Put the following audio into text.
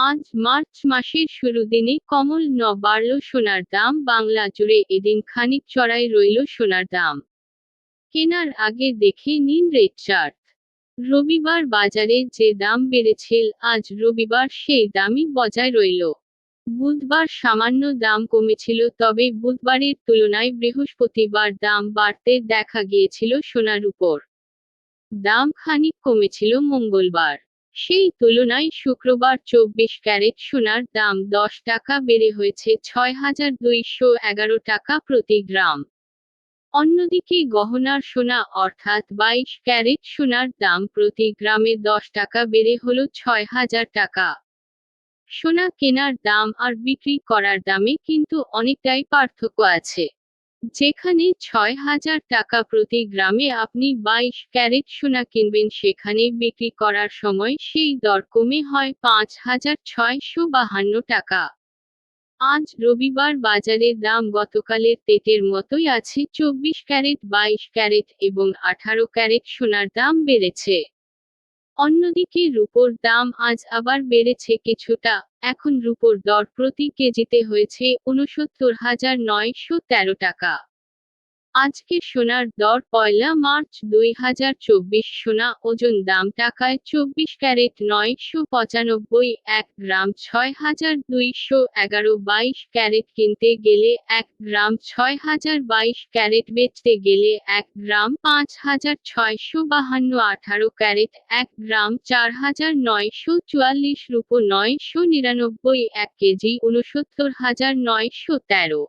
আজ মার্চ মাসের শুরু দিনে কমল ন বাড়ল সোনার দাম, বাংলা জুড়ে এদিন খানিক চড়াই রইল সোনার দাম। কেনার আগে দেখে নিন রেট চার্ট। রবিবার বাজারে যে দাম বেড়েছিল আজ রবিবার সেই দামই বজায় রইল। বুধবার সামান্য দাম কমেছিল, তবে বুধবারের তুলনায় বৃহস্পতিবার দাম বাড়তে দেখা গিয়েছিল সোনার উপর। দাম খানিক কমেছিল মঙ্গলবার। সেই তুলনায় শুক্রবার চব্বিশ ক্যারেট সোনার দাম দশ টাকা বেড়ে হয়েছে ছয় হাজার দুইশো এগারো টাকা প্রতি গ্রাম। অন্যদিকে গহনার সোনা অর্থাৎ বাইশ ক্যারেট সোনার দাম প্রতি গ্রামে দশ টাকা বেড়ে হল ছয় হাজার টাকা। সোনা কেনার দাম আর বিক্রি করার দামে কিন্তু অনেকটাই পার্থক্য আছে। যেখানে ছয় হাজার টাকা প্রতি গ্রামে আপনি বাইশ ক্যারেট সোনা কিনবেন, সেখানে বিক্রি করার সময় সেই দর কমে হয় পাঁচ হাজার ছয়শো বাহান্ন টাকা। আজ রবিবার বাজারের দাম গতকালের তেটের মতোই আছে, চব্বিশ ক্যারেট, বাইশ ক্যারেট এবং আঠারো ক্যারেট সোনার দাম বেড়েছে। অন্যদিকে রুপোর দাম আজ আবার বেড়েছে কিছুটা। এখন রুপোর দর প্রতি কেজিতে হয়েছে উনসত্তর হাজার নয়শো তেরো টাকা। আজকে সোনার দর পয়লা মার্চ দুই হাজার চব্বিশ সোনা ওজন দাম টাকায় চব্বিশ ক্যারেট নয়শো পঁচানব্বই, এক গ্রাম ছয় হাজার দুইশো এগারো বাইশ ক্যারেট কিনতে গেলে এক গ্রাম ছয় হাজার বাইশ ক্যারেট বেচতে গেলে এক গ্রাম পাঁচ হাজার ছয়শো বাহান্ন আঠারো ক্যারেট, এক গ্রাম চার হাজার নয়শো চুয়াল্লিশ রুপো নয়শো নিরানব্বই, এক কেজি উনসত্তর হাজার নয়শো তেরো।